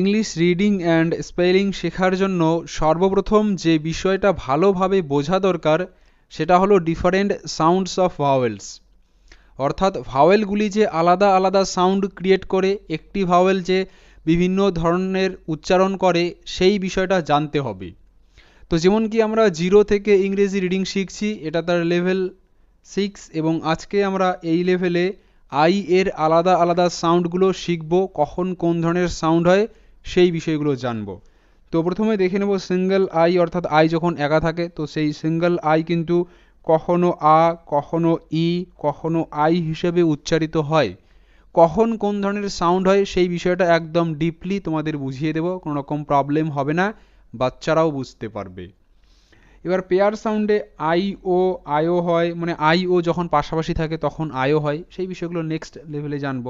English reading and spelling শেখার জন্য সর্বপ্রথম যে বিষয়টা ভালোভাবে বোঝা দরকার, সেটা হলো ডিফারেন্ট সাউন্ডস অফ ভাওয়েলস অর্থাৎ ভাওয়েলগুলি যে আলাদা আলাদা সাউন্ড ক্রিয়েট করে, একটি ভাওয়েল যে বিভিন্ন ধরনের উচ্চারণ করে, সেই বিষয়টা জানতে হবে। তো যেমন কি আমরা জিরো থেকে ইংরেজি রিডিং শিখছি, এটা তার লেভেল সিক্স এবং আজকে আমরা এই লেভেলে আই এর আলাদা আলাদা সাউন্ডগুলো শিখব, কখন কোন ধরনের সাউন্ড হয় সেই বিষয়গুলো জানব। তো প্রথমে দেখে নেব সিঙ্গেল আই অর্থাৎ আই যখন একা থাকে, তো সেই সিঙ্গেল আই কিন্তু কখনো আ, কখনো ই, কখনো আই হিসেবে উচ্চারিত হয়। কখন কোন ধরনের সাউন্ড হয় সেই বিষয়টা একদম ডিপলি তোমাদের বুঝিয়ে দেব, কোনো রকম প্রবলেম হবে না, বাচ্চারাও বুঝতে পারবে। এবার পেয়ার সাউন্ডে আই ও আইও হয় মানে আই ও যখন পাশাপাশি থাকে তখন আইও হয়, সেই বিষয়গুলো নেক্সট লেভেলে জানব।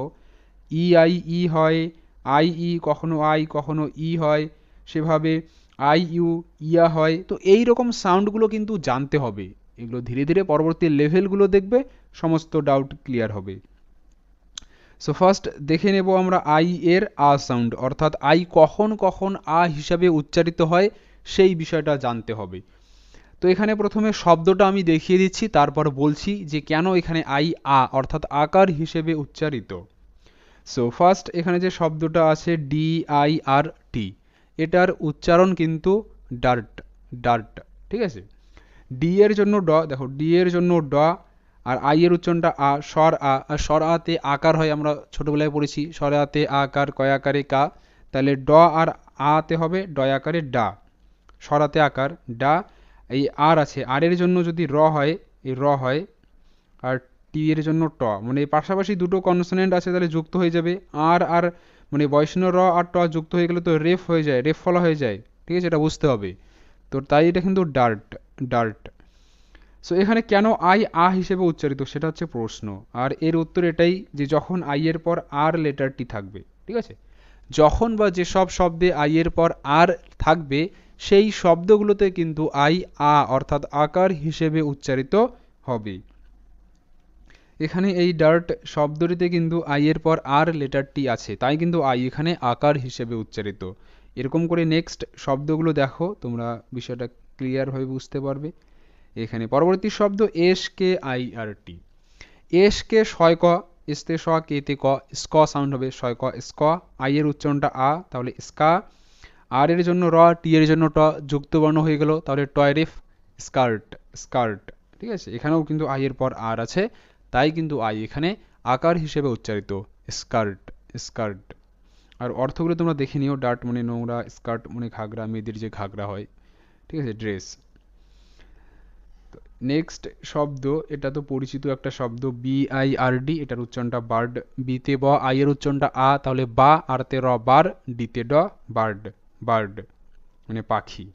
ই আই ই হয় আই ই কখনো আই, কখনো ই হয়, সেভাবে আই ইউ, ইয়া হয়। তো এই রকম সাউন্ডগুলো কিন্তু জানতে হবে। এগুলো ধীরে ধীরে পরবর্তী লেভেলগুলো দেখবে, সমস্ত ডাউট ক্লিয়ার হবে। সো ফার্স্ট দেখে নেব আমরা আই এর আ সাউন্ড, অর্থাৎ আই কখন কখন আ হিসাবে উচ্চারিত হয়, সেই বিষয়টা জানতে হবে। তো এখানে প্রথমে শব্দটা আমি দেখিয়ে দিচ্ছি, তারপর বলছি যে কেন এখানে আই আ, অর্থাৎ আকার হিসেবে উচ্চারিত। সো ফার্স্ট এখানে যে শব্দটা আছে ডি আই আর টি এটার উচ্চারণ কিন্তু ডার্ট ডার্ট ঠিক আছে? ডি এর জন্য ড, দেখো ডি এর জন্য ড, আর আই এর উচ্চারণটা আ, স্বর আ, আর স্বর আতে আকার হয়, আমরা ছোটবেলায় পড়েছি, স্বর আতে আকার কয়াকারে কা, তাহলে ড আর আতে হবে ডয়াকারে ডা স্বরাতে আকার, ডা, এই আর আছে, আর এর জন্য যদি র হয়, এই র হয়, আর টি এর জন্য ট। মানে পাশাপাশি দুটো কনসোনেন্ট আছে তাহলে যুক্ত হয়ে যাবে। আর আর মানে বৈষ্ণব র আর ট যুক্ত হয়ে গেলে তো রেফ হয়ে যায় রেফ ফলা হয়ে যায়। ঠিক আছে? এটা বুঝতে হবে। তো তাই এটা কিন্তু ডার্ট ডার্ট সো এখানে কেন আই আ হিসেবে উচ্চারিত? সেটা হচ্ছে প্রশ্ন। আর এর উত্তর এটাই যে যখন আই এর পর আর লেটারটি থাকবে। ঠিক আছে? যখন বা যেসব শব্দে আই এর পর আর থাকবে, সেই শব্দগুলোতে কিন্তু আই আ অর্থাৎ আকার হিসেবে উচ্চারিত হবে। এখানে এই ডার্ট শব্দটিতে কিন্তু আই এর পর আর লেটারটি আছে, তাই কিন্তু আই এখানে আকার হিসেবে উচ্চারিত। এরকম করে নেক্সট শব্দগুলো দেখো, তোমরা বিষয়টা ক্লিয়ারভাবে বুঝতে পারবে। এখানে পরবর্তী শব্দ S K I R T S K শয় ক এসতে স কেতে ক, স্ক সাউন্ড হবে শয় ক, স্ক আই এর উচ্চারণটা আ, তাহলে স্কা। আর এর জন্য র টি এর জন্য ট যুক্ত বর্ণ হয়ে গেল, তাহলে টয়রেফ স্কার্ট স্কার্ট ঠিক আছে? এখানেও কিন্তু আই এর পর আর আছে। তাই কিন্তু আই এখানে আকার হিসেবে উচ্চারিত, স্কার্ট স্কার্ট। আর অর্থগুলো তোমরা দেখে নিও ডার্ট মানে নোংরা, স্কার্ট মানে ঘাগরা, মেয়েদের যে ঘাগরা হয়, ঠিক আছে, ড্রেস। নেক্সট শব্দ, এটা তো পরিচিত একটা শব্দ বি আই আর ডি এটার উচ্চারণটা বার্ড, বিতে ব, আই এর উচ্চারণটা আ, তাহলে বা আর তে র, বার, ডিতে ড, বার্ড বার্ড মানে পাখি।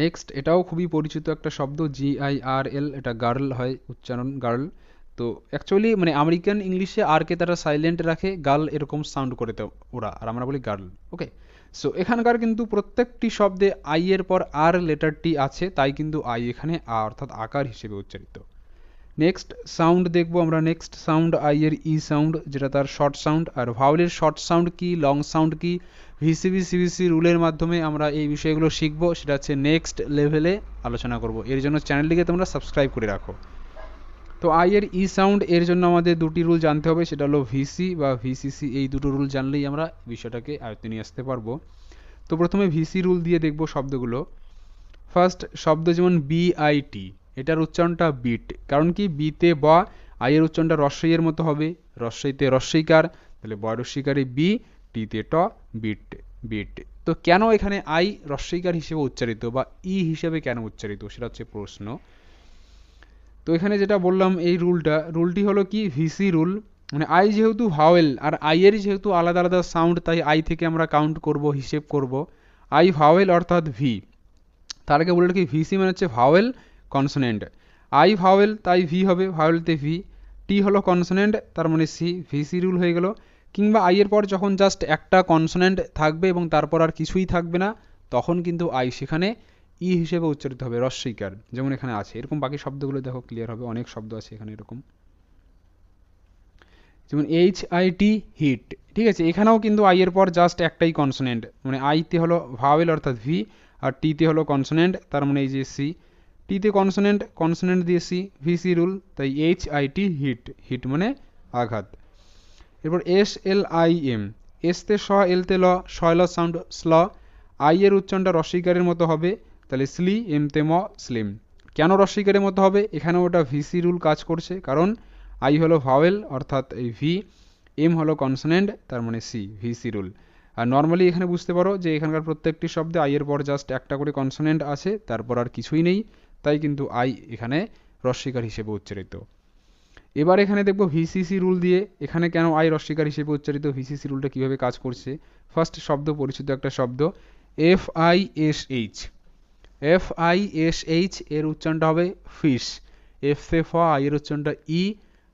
নেক্সট এটাও খুবই পরিচিত একটা শব্দ জি আই আর এল এটা গার্ল হয়, উচ্চারণ গার্ল তো অ্যাকচুয়ালি মানে আমেরিকান ইংলিশে আরকে তারা সাইলেন্ট রাখে গার্ল এরকম সাউন্ড করে তো ওরা, আর আমরা বলি গার্ল ওকে সো এখানকার কিন্তু প্রত্যেকটি শব্দে আই এর পর আর লেটারটি আছে, তাই কিন্তু আই এখানে আ অর্থাৎ আকার হিসেবে উচ্চারিত। নেক্সট সাউন্ড দেখব আমরা। নেক্সট সাউন্ড আই এর ই সাউন্ড যেটা তার শর্ট সাউন্ড আর ভাউলের শর্ট সাউন্ড কি লং সাউন্ড কি ভিসিবি সিবিসি রুলের মাধ্যমে আমরা এই বিষয়গুলো শিখব। সেটা হচ্ছে নেক্সট লেভেলে আলোচনা করব। এর জন্য চ্যানেলটিকে তোমরা সাবস্ক্রাইব করে রাখো। তো আই এর ই সাউন্ড এর জন্য আমাদের দুটি রুল জানতে হবে। সেটা হলো ভিসি বা ভিসিসি এই দুটো রুল জানলেই আমরা বিষয়টাকে আয়ত্তে নিয়ে আসতে পারব। তো প্রথমে ভিসি রুল দিয়ে দেখব শব্দগুলো। ফার্স্ট শব্দ যেমন বিআইটি এটার উচ্চারণটা বিট। কারণ কি? বিতে ব আই এর উচ্চারণটা রস্বইয়ের মতো হবে। রস্বইতে রস্বইকার, তাহলে বয় রস্বইকারে বি, টিতে ট, বিট বিট। তো কেন এখানে আই রস্বইকার হিসেবে উচ্চারিত বা ই হিসেবে কেন উচ্চারিত? সেটা হচ্ছে প্রশ্ন। তো এখানে যেটা বললাম এই রুলটা, রুলটি হলো কি? VC rule. মানে আই যেহেতু ভাওয়েল, আর আই এর যেহেতু আলাদা আলাদা সাউন্ড, তাই আই থেকে আমরা কাউন্ট করব, হিসেব করব। আই ভাওয়েল অর্থাৎ ভি। তার আগে বলে কি ভিসি মানে হচ্ছে ভাওয়েল কনসোনেন্ট আই ভাওয়েল তাই ভি হবে ভাওয়েলতে ভি টি হলো কনসোনেন্ট তার মানে সি ভিসি রুল হয়ে গেল। কিংবা আই এর পর যখন জাস্ট একটা কনসোনেন্ট থাকবে এবং তারপর আর কিছুই থাকবে না, তখন কিন্তু আই সেখানে ই হিসেবে উচ্চারিত হবে রস্বইকার যেমন এখানে আছে, এরকম বাকি শব্দগুলো দেখো ক্লিয়ার হবে, অনেক শব্দ আছে এখানে এরকম। যেমন এইচ আই টি হিট ঠিক আছে? এখানেও কিন্তু আই এর পর জাস্ট একটাই কনসোনেন্ট মানে আইতে হলো ভাওয়েল অর্থাৎ ভি আর টিতে হলো কনসোনেন্ট তার মানে এই যে সি টিতে কনসোনেন্ট কনসোনেন্ট দিয়ে সি ভি সি রুল তাই H I T hit hit মানে আঘাত। এরপর এস এল আই এম এসতে স এলতে ল শয়ল সাউন্ড স্ল আই এর উচ্চারণটা রসিকারের মতো হবে, তাহলে স্লি এমতে ম স্লিম কেন রসিকারের মতো হবে? এখানে ওটা ভিসি রুল কাজ করছে, কারণ আই হলো ভাওয়েল অর্থাৎ এই ভি এম হলো কনসোনেন্ট তার মানে সি ভিসি রুল আর নর্মালি এখানে বুঝতে পারো যে এখানকার প্রত্যেকটি শব্দে আই এর পর জাস্ট একটা করে কনসোনেন্ট আছে, তারপর আর কিছুই নেই। তাই কিন্তু আই এখানে রস্বীকার হিসেবে উচ্চারিত। এবার এখানে দেখব ভিসিসি রুল দিয়ে এখানে কেন আই রস্বীকার হিসেবে উচ্চারিত, ভিসিসি রুলটা কীভাবে কাজ করছে? ফার্স্ট শব্দ, পরিচিত একটা শব্দ F I S H F I S H এর উচ্চারণটা হবে ফিস। এফ সে ফ, আই এর উচ্চারণটা ই,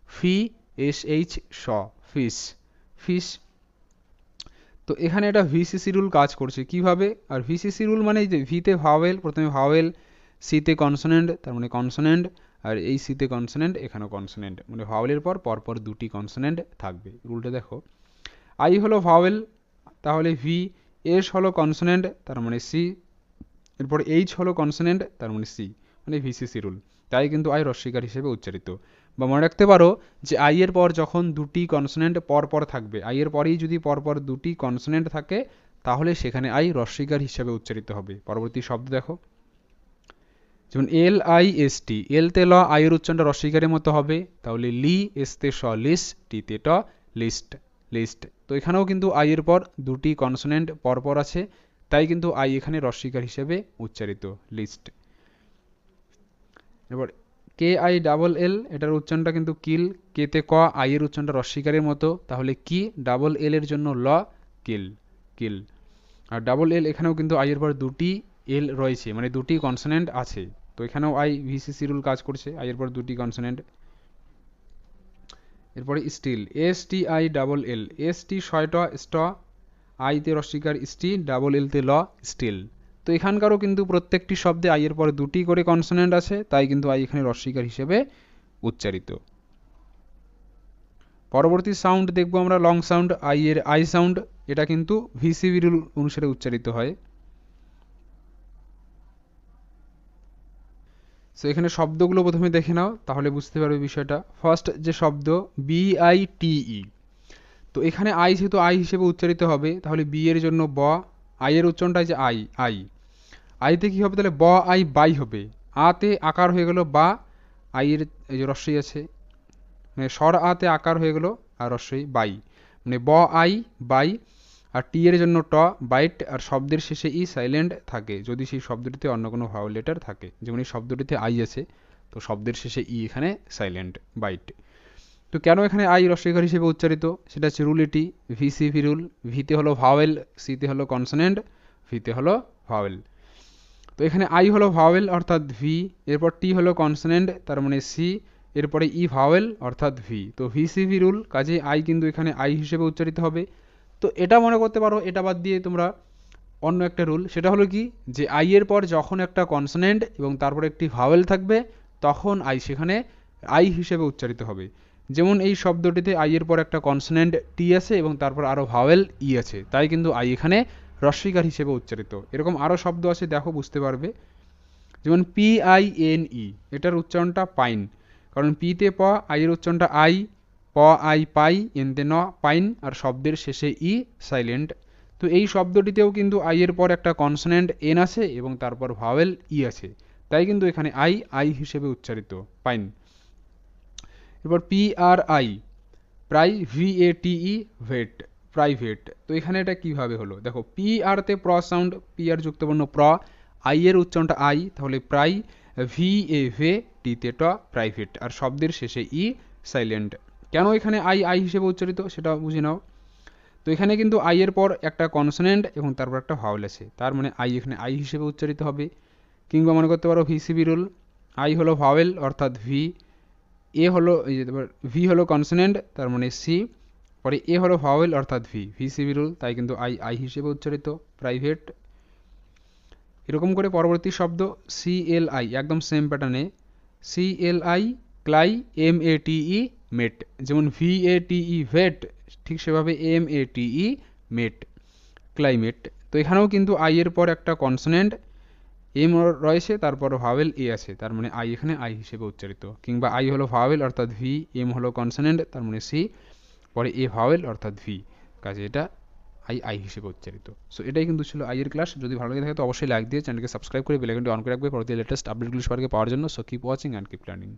ফি এস এইচ, স, ফিস। ফিস। তো এখানে এটা ভিসিসি রুল কাজ করছে। কীভাবে? আর ভিসিসি রুল মানে যে ভিতে ভাওয়েল, প্রথমে ভাওয়েল সিতে কনসোনেন্ট তার মানে কনসোনেন্ট আর এই সিতে কনসোনেন্ট এখানেও কনসোনেন্ট মানে ভাওয়েলের পর, পরপর দুটি কনসোনেন্ট থাকবে। রুলটা দেখো। আই হলো ভাওয়েল তাহলে ভি এস হলো কনসোনেন্ট তার মানে সি এরপর এইচ হলো কনসোনেন্ট তার মানে সি মানে ভিসিসি রুল তাই কিন্তু আই রস্বীকার হিসেবে উচ্চারিত। বা মনে রাখতে পারো যে আই এর পর যখন দুটি কনসোনেন্ট পর পর থাকবে আই এর পরেই যদি পরপর দুটি কনসোনেন্ট থাকে, তাহলে সেখানে আই রস্বীকার হিসেবে উচ্চারিত হবে। পরবর্তী শব্দ দেখো। যেমন এল আই এস টি তে ল আই এর উচ্চারণটা রস্বীকারের মতো হবে, তাহলে লি এস তে স লিস টি তে ট, লিস্ট লিস্ট। তো এখানেও কিন্তু আই এর পর দুটি কনসোনেন্ট পরপর আছে, তাই কিন্তু আই এখানে রস্বীকার হিসেবে উচ্চারিত, লিস্ট। এবার কে আই ডাবল এল, এটার উচ্চারণটা কিন্তু কিল, ক আই এর উচ্চারণটা রস্বীকারের মতো, তাহলে কি ডাবল এল এর জন্য ল, কিল কিল। আর ডাবল এল এখানেও কিন্তু আই এর পর দুটি এল রয়েছে মানে দুটি কনসোনেন্ট আছে। তো এখানেও আই ভিসিসি রুল কাজ করছে। আই এর পর দুটি কনসোনেন্ট এরপরে still S T I double L S T ছয়টা স্ট আইতে রস্বীকার স্টি ডাবল এলতে ল স্টিল তো এখানকারও কিন্তু প্রত্যেকটি শব্দে আই এর পরে দুটি করে কনসোনেন্ট আছে, তাই কিন্তু আই এখানে রস্বীকার হিসেবে উচ্চারিত। পরবর্তী সাউন্ড দেখব আমরা লং সাউন্ড আই এর আই সাউন্ড এটা কিন্তু ভিসিবি রুল অনুসারে উচ্চারিত হয়। সো এখানে শব্দগুলো প্রথমে দেখে নাও, তাহলে বুঝতে পারবে বিষয়টা। ফার্স্ট যে শব্দ বি আই টিই তো এখানে আই যেহেতু আই হিসেবে উচ্চারিত হবে, তাহলে বি এর জন্য ব আই এর উচ্চারণটা যে আই আই আইতে কি হবে? তাহলে ব আই বাই হবে। আতে আকার হয়ে গেল বা আই এর এই যে রস্বই আছে মানে স্বর আতে আকার হয়ে গেল আর রস্বই বাই। মানে ব আই বাই। আর টি এর জন্য ট, বাইট আর শব্দের শেষে ই সাইলেন্ট থাকে, যদি সেই শব্দটিতে অন্য কোনো ভাওয়াল লেটার থাকে। যেমন এই শব্দটিতে আই আছে, তো শব্দের শেষে ই এখানে সাইলেন্ট বাইট। তো কেন এখানে আই রস্বীকার হিসেবে উচ্চারিত? সেটা হচ্ছে রুল এটি ভি সি ভি রুল ভিতে হলো ভাওয়েল সিতে হলো কনসোনেন্ট ভিতে হলো ভাওয়েল তো এখানে আই হলো ভাওয়েল অর্থাৎ ভি এরপর টি হলো কনসোনেন্ট তার মানে সি এরপরে ই ভাওয়েল অর্থাৎ ভি তো ভি সি ভি রুল কাজে আই কিন্তু এখানে আই হিসেবে উচ্চারিত হবে। তো এটা মনে করতে পারো, এটা বাদ দিয়ে তোমরা অন্য একটা রুল। সেটা হলো কি? যে আই এর পর যখন একটা কনসোনেন্ট এবং তারপর একটি ভাওয়েল থাকবে, তখন আই সেখানে আই হিসেবে উচ্চারিত হবে। যেমন এই শব্দটিতে আই এর পর একটা কনসোনেন্ট টি আছে এবং তারপর আরও ভাওয়েল ই আছে। তাই কিন্তু আই এখানে রস্বীকার হিসেবে উচ্চারিত। এরকম আরও শব্দ আছে, দেখো, বুঝতে পারবে। যেমন পি আই এন ই এটার উচ্চারণটা পাইন। কারণ পিতে প আই এর উচ্চারণটা আই প, আই, পাই এনতে ন, পাইন আর শব্দের শেষে ই, সাইলেন্ট। তো এই শব্দটিতেও কিন্তু আই এর পর একটা কনসোনেন্ট এন আছে এবং তারপর ভাওয়েল ই আছে। তাই কিন্তু এখানে আই আই হিসেবে উচ্চারিত, পাইন। এরপর P, R, I pri V, A, T, E, vet, private. তো এখানে এটা কীভাবে হলো? দেখো, পি আরতে প্র সাউন্ড, পি, আর যুক্তবর্ণ প্র, আই এর উচ্চারণটা আই, তাহলে প্রাই ভি, এ, ভে টিতে ট, প্রাইভেট। আর শব্দের শেষে ই, সাইলেন্ট। কেন এখানে আই আই হিসেবে উচ্চারিত সেটা বুঝে নাও। তো এখানে কিন্তু আই এর পর একটা কনসোনেন্ট এবং তারপর একটা ভাওয়েল আছে। তার মানে আই এখানে আই হিসেবে উচ্চারিত হবে। কিংবা মনে করতে পারো ভিসিবি রুল আই হলো ভাওয়েল অর্থাৎ ভি এ হলো এই যে ভি হলো কনসোনেন্ট তার মানে সি পরে এ হলো ভাওয়েল অর্থাৎ ভি ভিসিবি রুল তাই কিন্তু আই আই হিসেবে উচ্চারিত প্রাইভেট এরকম করে পরবর্তী শব্দ সি এল আই একদম সেম প্যাটার্নে C L I cli M A T E mate যেমন ভি এ টিই ভেট ঠিক সেভাবে M A TE mate climate তো এখানেও কিন্তু আই এর পর একটা কনসোনেন্ট এম রয়েছে তারপর ভাওয়েল এ আছে, তার মানে আই এখানে আই হিসেবে উচ্চারিত। কিংবা আই হলো ভাওয়েল অর্থাৎ ভি এম হলো কনসোনেন্ট তার মানে সি পরে এ ভাওয়েল অর্থাৎ ভি কাজে এটা আই আই হিসেবে উচ্চারিত। সো এটাই কিন্তু ছিল আইয়ের ক্লাস যদি ভালো লাগে থাকে তো অবশ্যই লাইক দিয়ে চ্যানেলকে সাবস্ক্রাইব করে বেলাইকনটি অন করে রাখবে। পরবর্তী লেটেস্ট আপডেটগুলো সবাইকে পাওয়ার জন্য। So keep watching and keep learning